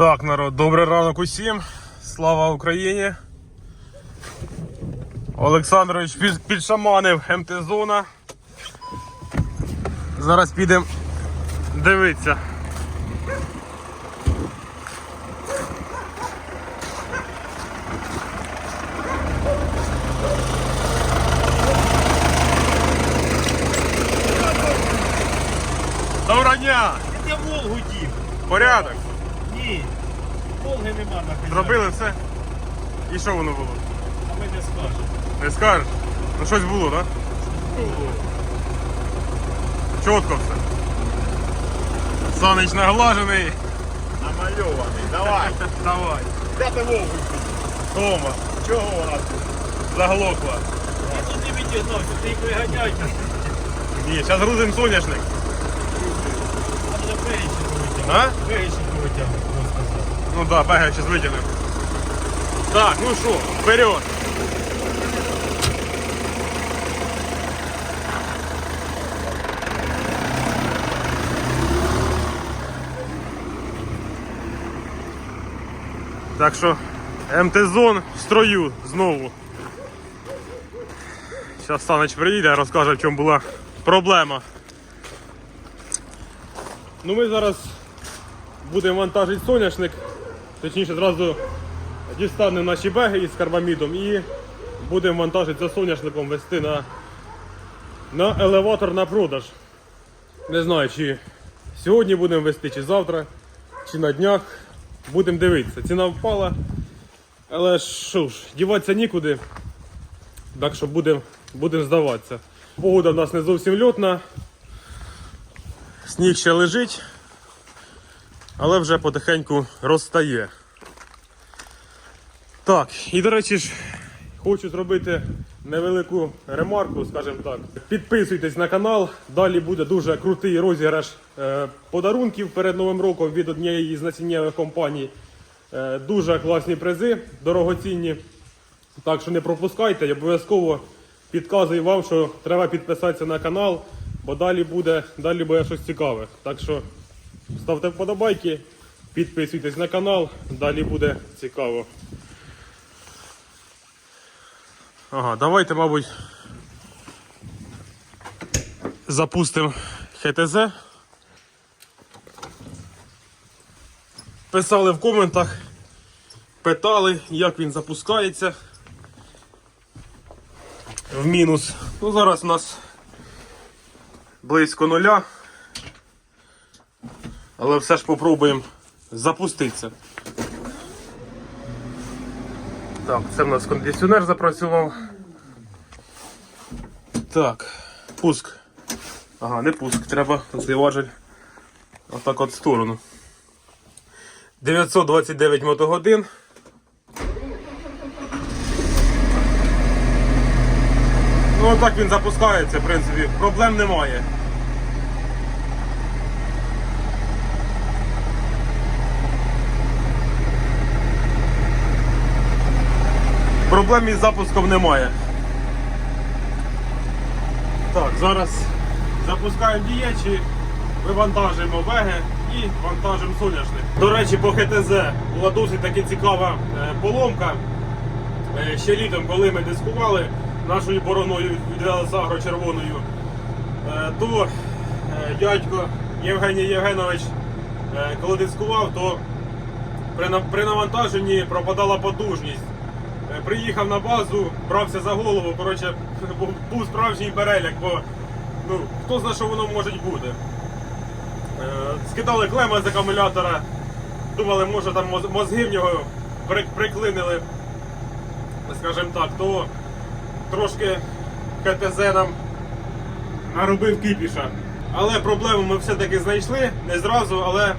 Так, народ, добрий ранок усім. Слава Україні. Олександрович підшаманив МТ-зона. Зараз підемо дивитися. Доброго дня! Я Волгу дів. Порядок! Ні. Волги нема на хазяїн. Зробили все? І що воно було? А ми не скажемо. Не скажеш? Ну щось було, так? Чітко все. Санич наглажений. Намальований. Давай. Давай. Де ти Волгу? Тома, Чого вона тут? заглохла. Я тут не відігнався, ти їх виганяйте. Ні, зараз грузим соняшник. А буде перечинку Ну да, бега зараз витягнемо. Так, ну що, вперед. Так що МТ-зон в строю знову. Зараз Саныч приїде, розкаже, в чому була проблема. Ну ми зараз будемо вантажити соняшник, точніше зразу дістанемо наші беги із карбамідом і будемо вантажити за соняшником вести на, на елеватор на продаж. Не знаю, чи сьогодні будемо вести, чи завтра, чи на днях. Будемо дивитися. Ціна впала. Але що ж, діватися нікуди. Так що будемо будем здаватися. Погода в нас не зовсім льотна. Сніг ще лежить але вже потихеньку розстає. Так, і до речі ж, хочу зробити невелику ремарку, скажімо так. Підписуйтесь на канал, далі буде дуже крутий розіграш е, подарунків перед Новим роком від однієї з насіннєвих компаній. Е, дуже класні призи, дорогоцінні. Так що не пропускайте, я обов'язково підказую вам, що треба підписатися на канал, бо далі буде, далі буде щось цікаве. Так що ставте вподобайки, підписуйтесь на канал, далі буде цікаво. Ага, давайте, мабуть, запустимо ХТЗ. Писали в коментах, питали, як він запускається в мінус. Ну, зараз у нас близько нуля. Але все ж попробуємо запуститися. Так, це в нас кондиціонер запрацював. Так, пуск. Ага, не пуск, треба цей отак от в сторону. 929 мотогодин. Ну, отак він запускається, в принципі, проблем немає. Проблем із запуском немає. Так, зараз запускаємо діячі, вивантажуємо веги і вантажимо соняшник. До речі, по ХТЗ була досить таки цікава е, поломка. Е, Ще літом, коли ми дискували нашою бороною від Велесагро червоною, е, то дядько Євгеній Євгенович, коли дискував, то при навантаженні пропадала потужність. Е, Приїхав на базу, брався за голову. Коротше, був, справжній переляк, бо ну, хто знає, що воно може бути. Е, скидали клема з акумулятора, думали, може там мозги в нього приклинили, скажімо так, то трошки КТЗ нам наробив кипіша. Але проблему ми все-таки знайшли, не зразу, але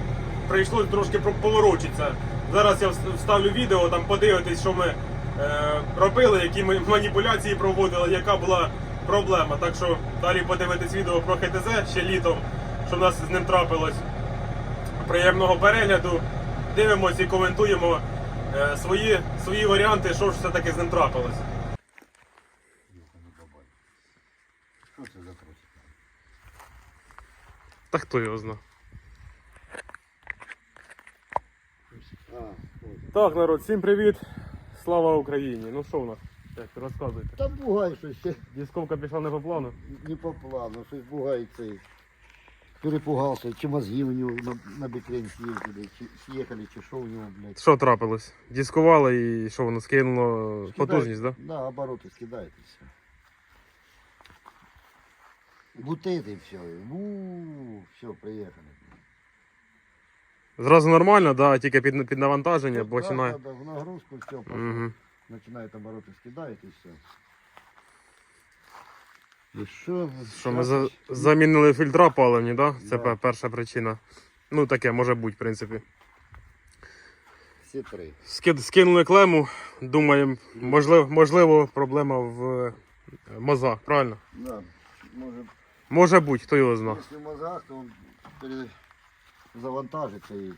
прийшлось трошки поворочитися. Зараз я вс- вставлю відео, там подивитись, що ми робили, які ми маніпуляції проводили, яка була проблема. Так що далі подивитись відео про ХТЗ ще літом, що в нас з ним трапилось. Приємного перегляду. Дивимося і коментуємо е, свої, свої варіанти, що ж все-таки з ним трапилось. Що це за прочит? Та хто його знає? Так, народ, всім привіт. Слава Україні. Ну що у нас? Як розказуєте? Та бугай щось ще Дісковка пішла не по плану. не по плану, щось бугай цей. Перепугався, чи мозги у нього на, на бекрень съездили, чи съехали, чи що у нього, блядь. Що трапилось? Дискували і що воно скинуло потужність, так? Да, обороты скидает и все. Вот это и все. все, приехали. Да? Зразу нормально, да, тільки під, під навантаження, Да, починає. да, да, в нагрузку все, Угу. начинает обороты скидает и все. И что? Що ми за, замінили фільтра паливні, да? Це Да. перша причина. Ну таке може бути, в принципі. Все три. Ски- Скинули клему, думаємо, можливо, можливо, проблема в е, мозах, правильно? Да, может, Може бути, хто його знає. если в мозгах, то пере- завантажится и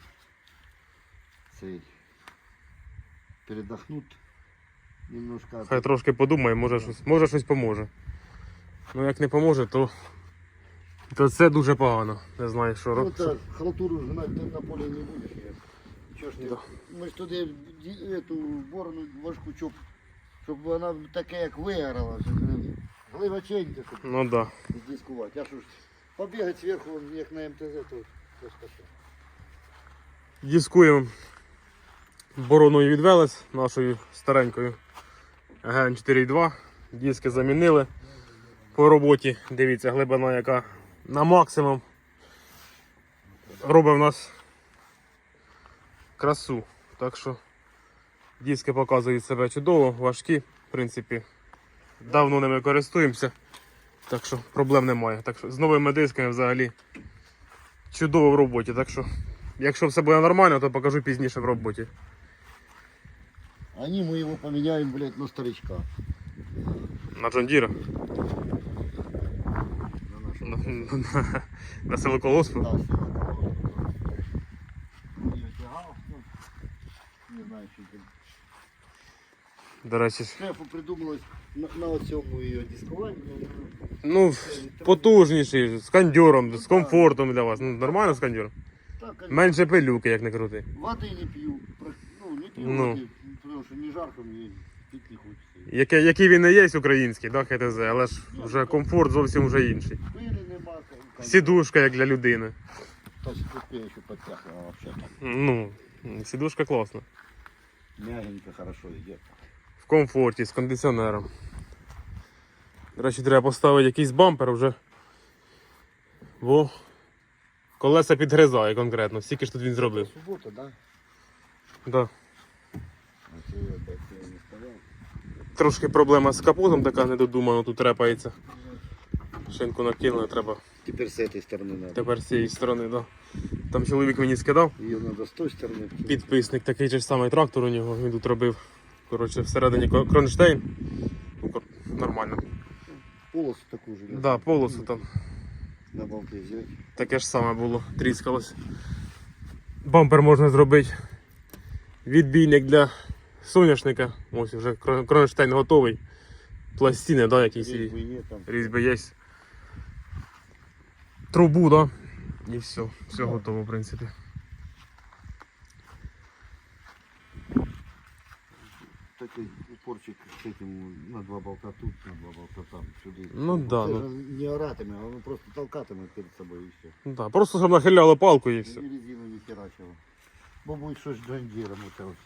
цей, передохнут немножко. Хай трошки подумає, може щось, може щось поможе. Ну як не поможе, то, то це дуже погано. Не знаю, що Ну робити. так, халтуру гнать ты на поле не будешь. Чё ж не... Да. Ми ж туди ді- эту борону важку чоп, щоб вона таке як вигорала, щоб не- гливаченька, щоб Ну так. Да. здискувати. А що ж, побігати зверху, вон, як на МТЗ, то Дискуємо бороною від Велес нашою старенькою ГН 4.2. Диски замінили по роботі. Дивіться, глибина яка на максимум. Робить в нас красу. Так що диски показують себе чудово, важкі, в принципі. Давно ними користуємося. Так що проблем немає. Так що з новими дисками взагалі чудово в роботі. Так що Якщо все буде нормально, то покажу пізніше в роботі. Они мы его поменяем, блядь, на старичка. На Джондіра. На на, На, на, на село Колоспу. Да, До речі, ж, Шефу придумалось на, на оцьому її дискувати. ну, потужніший, з кондьором, з комфортом для вас. Ну, нормально з кондьором? Так, Менше пилюки, як не крути. води не п'ю. Про- Ну, не п'ю Ну. води, тому що не жарко мені пити не хочеться. Яке, який він і є український, да, ХТЗ, але ж вже комфорт зовсім вже інший. Пили нема. там, Сідушка як для людини. Та скупе ще підтягнула вообще. Ну, сідушка класна. Мягенько, хорошо йде. В комфорті, з кондиціонером. До речі, треба поставити якийсь бампер вже. Бо колеса підгризає конкретно, стільки ж тут він зробив. Субота, да? Да. Так не сказав. Трошки проблема з капотом така недодумана, тут репається. Шинку накинули, треба Тепер з цієї сторони надо. тепер з цієї сторони. Да. Там чоловік мені скидав, Її треба з тої сторони. підписник, такий же ж самий трактор у нього, він тут робив. Коротше, всередині кронштейн. Ну, Нормально. Полосу таку ж. Да, полосу там. На балки взяти. Таке ж саме було, тріскалось. Бампер можна зробити. Відбійник для соняшника. Ось вже кронштейн готовий. Пластини, да, якісь Різьби є там. різьби є. Трубу, да. І все. Все готово, в принципі. Такой упорчик с этим на два болта тут, на два болта там, сюди. Ну да, Це ну. ж не оратиме, а воно просто толкатиме перед собою і все. Ну, да, просто щоб нахиляло палку і все. І резину не херачило. Бо буде щось Джондіром. Оце ось.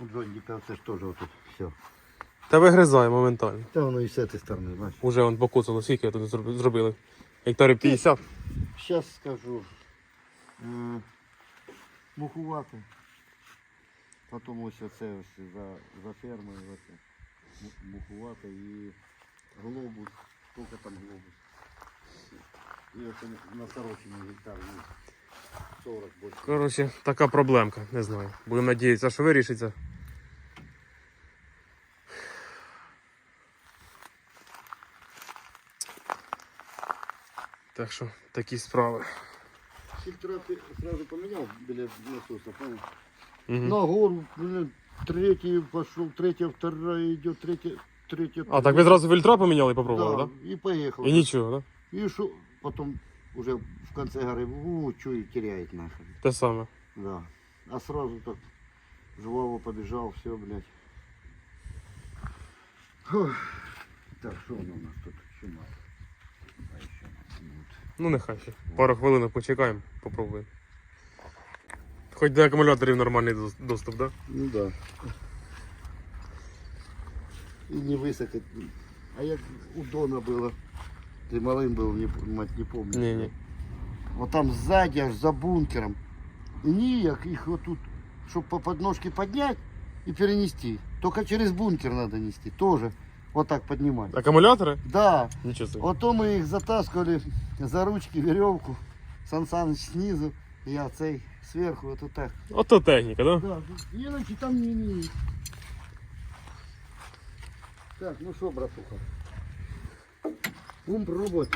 У Джондіка це ж теж отут все. Та вигризає моментально. Та воно і з цієї сторони, бачиш. Уже он покоцало, скільки тут зроб- зробили. Гектарів 50. Зараз скажу. Е, мухувати. Потім ось оце ось за, за фермою. Мухувати і глобус. Скільки там глобус? І оце на сорочині гектар 40 більше. Коротше, така проблемка, не знаю. Будемо надіятися, що вирішиться. Так що такі справи. Фильтра ты сразу поменял біля насоса, понял? На гору, блин, третий пошел, третья, вторая идет, третья, третья. А, так ви зразу фільтра поміняли попробували, да, и поехал. І нічого. Да? И шо, потом уже в конце горы, у, что и теряет нахрен. Те саме. Да. А сразу так Жваво побежал, все, блядь. Так, что оно у нас тут? Еще мало. А еще. Ну нехай ще. Пару хвилин почекаємо, попробуємо. Хоч до акумуляторів нормальний дос- доступ, так? Да? Ну да. И не высоко. А як у Дона было. Ты малым был, не, п- мать, не помню. Не-не. Вот там сзади, аж за бункером. И ніяк их вот тут, чтобы по подножке поднять и перенести. Только через бункер надо нести. Тоже вот так поднимать. Акумулятори? Да, Нічого собі. вот то мы их затаскивали за ручки, веревку. Сан Саныч снизу, я цей сверху, вот, вот так. Ото техніка, так? Да? Да, иначе там не не. Так, ну что, братуха. Будем пробовать.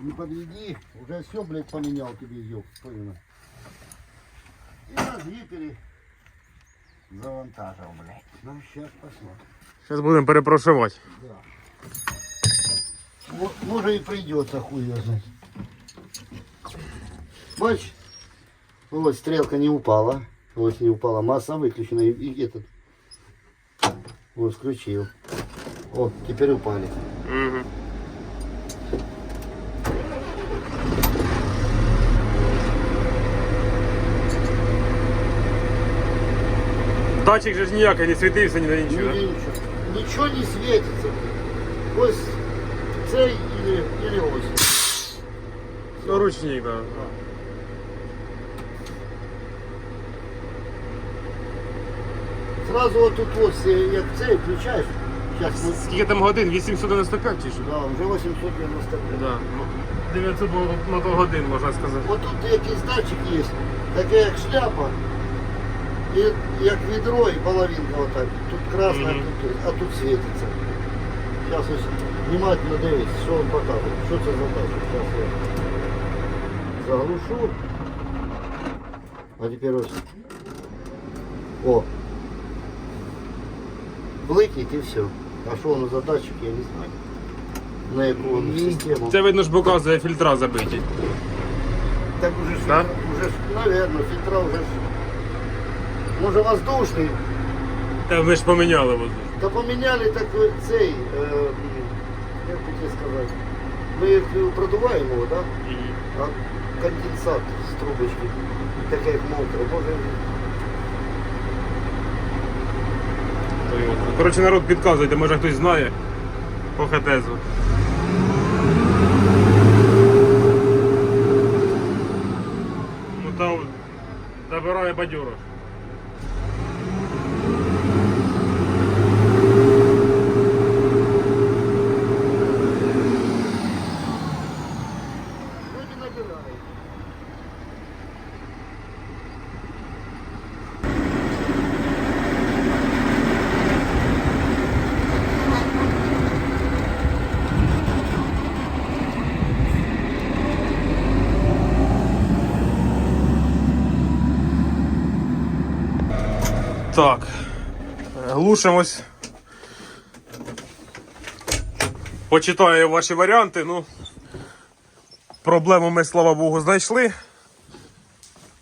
Не подведи, уже все, блядь, поменял тебе, ёб, понял. И гипере завантажил, блядь. Ну, сейчас посмотрим. Зараз будемо перепрошувати. Да. Вот, может и придется хуй знать. Бачишь? Вот стрелка не упала. Вот не упала. Масса выключена. И, и этот. Вот включил. О, теперь упали. Угу. Датчик же ж ніякий не світився, ні на Нигде нічого. ничего. Ничего не светится. Ось цей или, или ось. Ну, ручник, так. Да. Сразу вот тут вот, э, як цей включаешь. Сейчас мы... Скільки там годин? 895 чи що? Да, уже 895. Да. 900 на то годин, можна сказати. Вот тут якийсь датчик є, таке як шляпа, і як відро і половинка отак. Тут красна, Мгм. тут, а тут світиться. Зараз ось внимательно дивись, що він показує. Що це за датчик? Зараз я заглушу. А тепер ось. О. Бликнет і все. А що воно за датчик, я не знаю. На яку він систему. Це видно ж показує фільтра забиті. Так уже ж, Да? уже ж, наверное, фильтра уже ж, може воздушний. Та ми ж поміняли воздух. Та поміняли так цей, е, як би тебе сказати, ми їх продуваємо його, да? а конденсат з трубочки, таке як мокре, може, Коротше, народ підказуйте, може хтось знає по хатезу. Ну та забирає бадьоро. Так. Глушимось. Почитаю ваші варіанти. Ну, проблему ми, слава Богу, знайшли.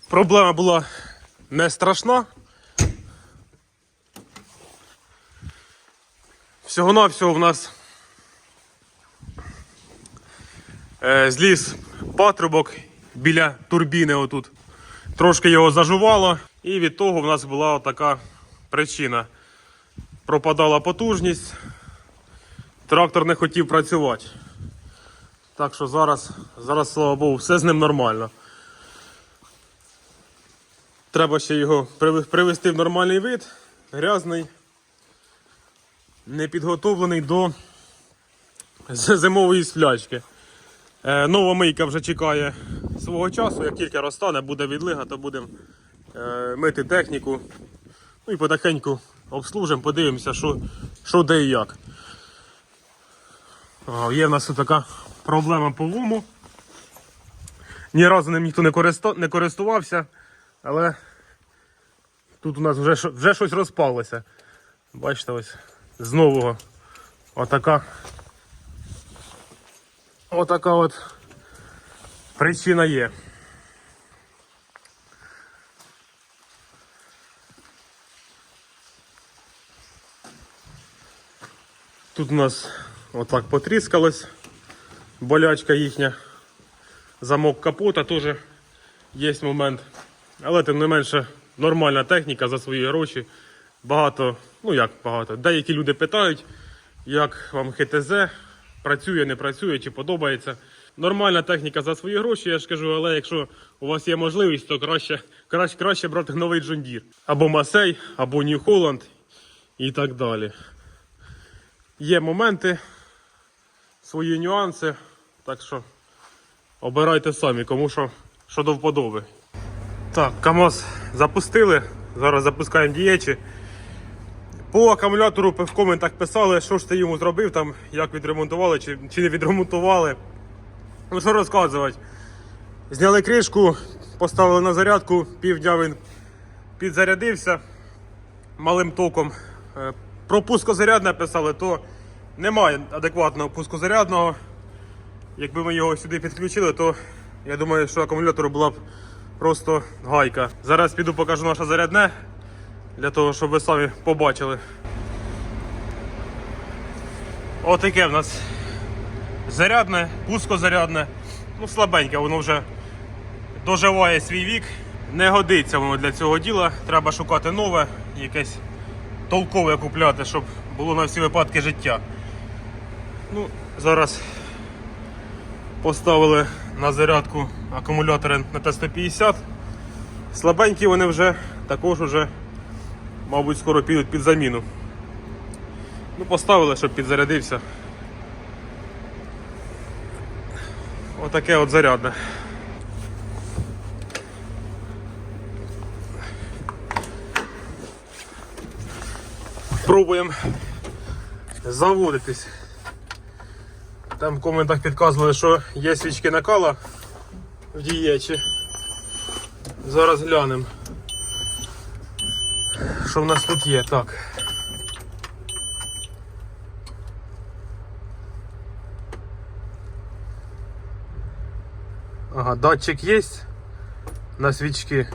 Проблема була не страшна. Всього-навсього в нас е, зліз патрубок біля турбіни отут. Трошки його зажувало, і від того в нас була така причина. Пропадала потужність, трактор не хотів працювати. Так що зараз, зараз, слава Богу, все з ним нормально. Треба ще його привести в нормальний вид, грязний, не підготовлений до зимової сплячки. Е, нова мийка вже чекає свого часу. Як тільки розтане, буде відлига, то будемо мити техніку. Ну і потихеньку обслужимо, подивимося, що, що де і як. А, є в нас така проблема по луму. Ні разу ним ніхто не, не користувався, але тут у нас вже, вже щось розпалося. Бачите, ось з нового отака. Отака от причина є. Тут у нас отак потріскалось, болячка їхня. Замок капота теж є момент. Але тим не менше нормальна техніка за свої гроші. Багато, ну як багато. Деякі люди питають, як вам ХТЗ, працює, не працює, чи подобається. Нормальна техніка за свої гроші, я ж кажу, але якщо у вас є можливість, то краще, краще, краще брати новий Джондір. Або Масей, або Нью Холланд і так далі. Є моменти, свої нюанси, так що обирайте самі, кому що, що до вподоби. Так, КАМАЗ запустили. Зараз запускаємо дієчі. По акумулятору в коментах писали, що ж ти йому зробив, там, як відремонтували чи, чи не відремонтували. Ну що розказувати? Зняли кришку, поставили на зарядку, півдня він підзарядився малим током. Е, Про пускозарядне писали, то немає адекватного пускозарядного. Якби ми його сюди підключили, то я думаю, що акумулятору була б просто гайка. Зараз піду покажу наше зарядне, для того, щоб ви самі побачили. Отаке в нас зарядне, пускозарядне. Ну, слабеньке, воно вже доживає свій вік. Не годиться воно для цього діла. Треба шукати нове, якесь толкове купляти, щоб було на всі випадки життя. Ну, зараз поставили на зарядку акумулятори на Т150. Слабенькі вони вже також уже, мабуть, скоро підуть під заміну. Ну, поставили, щоб підзарядився. Отаке от зарядне. Пробуємо заводитись. Там в коментах підказували, що є свічки накала в дієчі. Зараз глянемо. Що в нас тут є? Так. Ага, датчик є на свічки.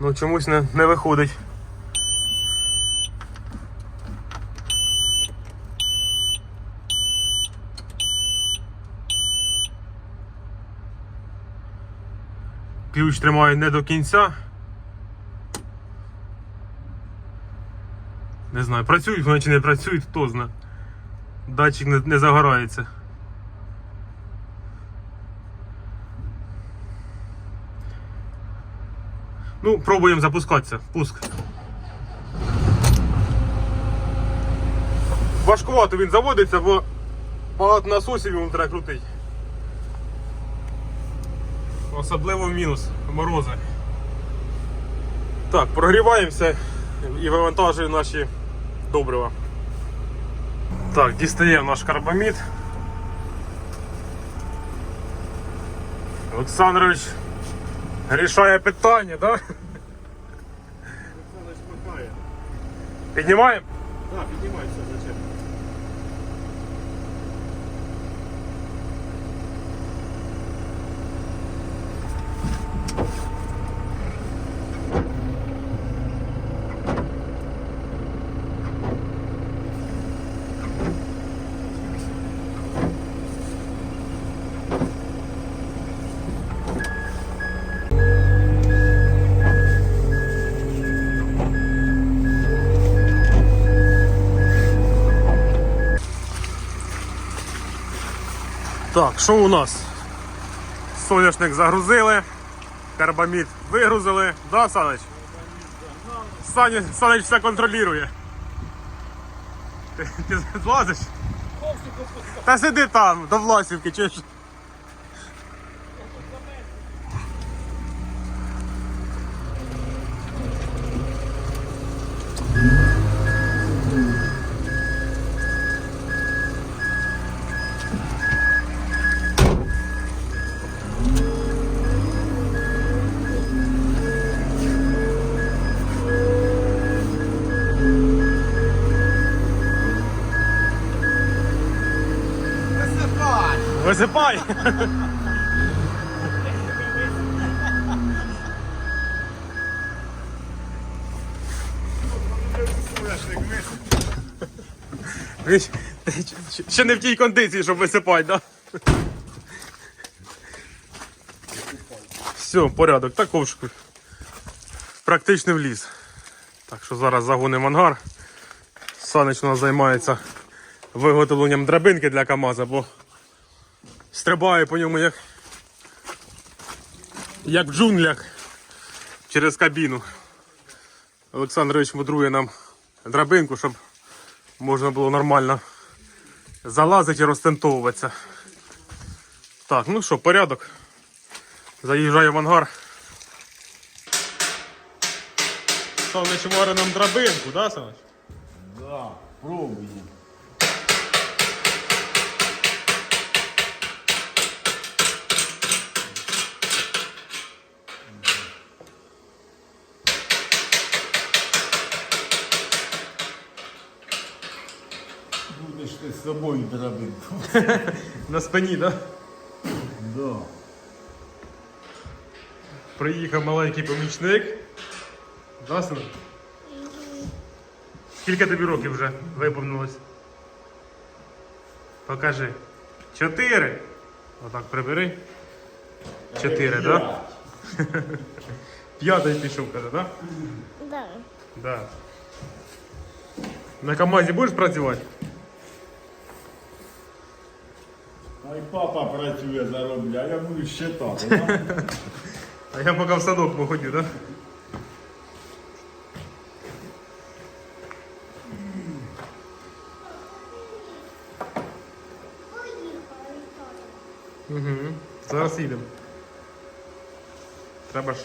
Ну чомусь не, не виходить. Ключ тримаю не до кінця. Не знаю, працюють вони чи не працюють, хто знає. Датчик не, не загорається. Ну, пробуємо запускатися. Пуск. Важкувато він заводиться, бо багато насосів йому треба крутити. Особливо в мінус морози. Так, прогріваємося і вивантажуємо наші добрива. Так, дістаємо наш карбамід. Олександрович рішає питання, так? Олександрович махає. Піднімаємо? Так, піднімайся, зачем? Так, що у нас? Соняшник загрузили, карбамід вигрузили, да, Саныч? Саня, Саныч все контролює. Ти, ти злазиш? Та сиди там, до Власівки, чи ж. Висипай! Ще не в тій кондиції, щоб висипати, да? Все, порядок. Так ковшку. Практично в. Так що зараз загонимо ангар. Санич у нас займається виготовленням драбинки для КАМАЗа, бо стрибає по ньому як, як в джунглях через кабіну. Олександрович мудрує нам драбинку, щоб можна було нормально залазити і розтентовуватися. Так, ну що, порядок. Заїжджаю в ангар. Сонич варить нам драбинку, да, Саныч? Да, пробуємо. Будеш ти з собою драбинку. На спині, да? Да. Приїхав маленький помічник. Да, Саныч? Скільки тобі років вже виповнилось? Покажи. Чотири. Отак прибери. Чотири, да? П'ятий пішов, каже, да? Да. Да. На КАМАЗі будеш працювати? А й папа працює заробляє, я буду щитати. да? А я поки в садок походю, да? Угу. Зараз їдемо. Треба ж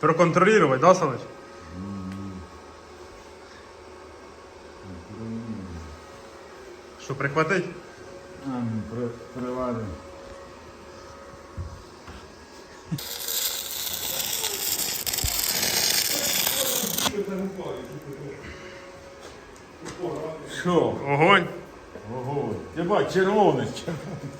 проконтролювати, да, Саныч? Що, прихватить? А, при, приварив. Що? Огонь. Огонь. ти бач, червоний. червоний.